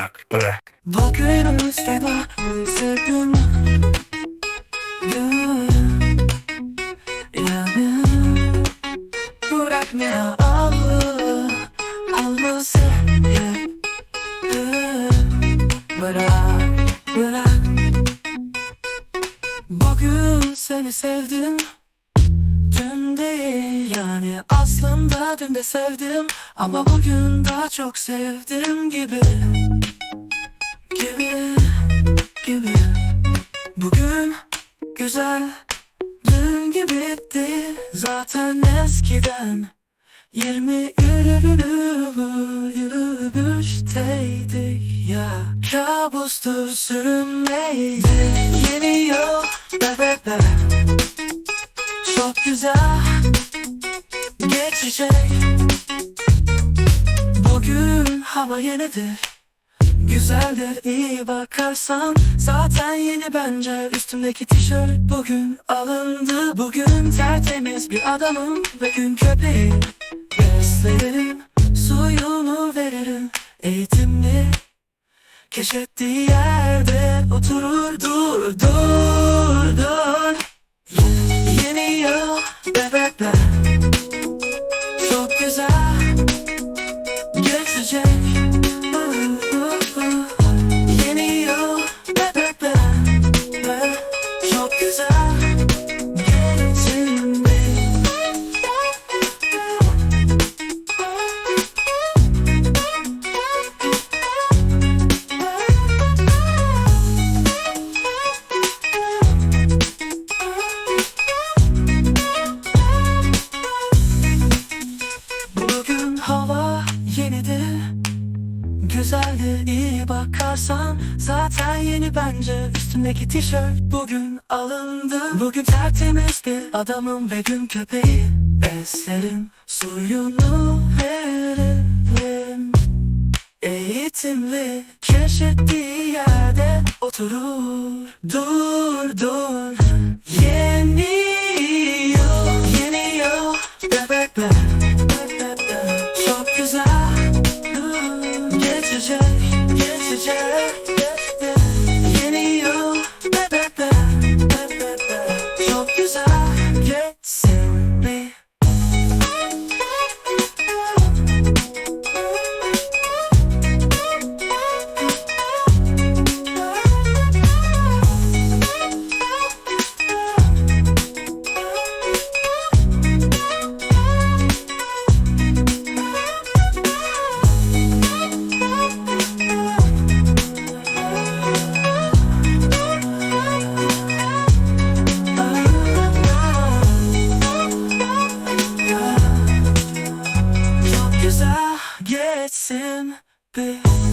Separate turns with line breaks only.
bırak bırak.
Üzüldüm Yani Bırakmaya allı Almasın Bırak Bırak. Bugün seni sevdim değil yani. Aslında dün de sevdim Ama bugün daha çok sevdim gibi. Gibi Gibi. Bugün güzel Dün gibitti zaten eskiden Yirmi yürümüşteydik ya. Kabustu sürünmeydi Yeni yol bebebe Çok güzel geçecek Bugün hava yenidir. Güzeldir iyi bakarsan. Zaten yeni bence. Üstümdeki tişört bugün alındı. Bugün tertemiz bir adamım Ve gün köpeği. Beslerim Suyunu veririm. Eğitimli Keşfettiği yerde Oturur. Dur dur dur. Yeni yıl bebekler Güzeldi iyi bakarsan. Zaten yeni bence. Üstümdeki tişört bugün alındı. Bugün tertemiz bir adamım ve gün köpeği. Beslerim suyunu veririm Eğitimli keşfettiği yerde oturur. Dur dur Çok güzel geçsin bir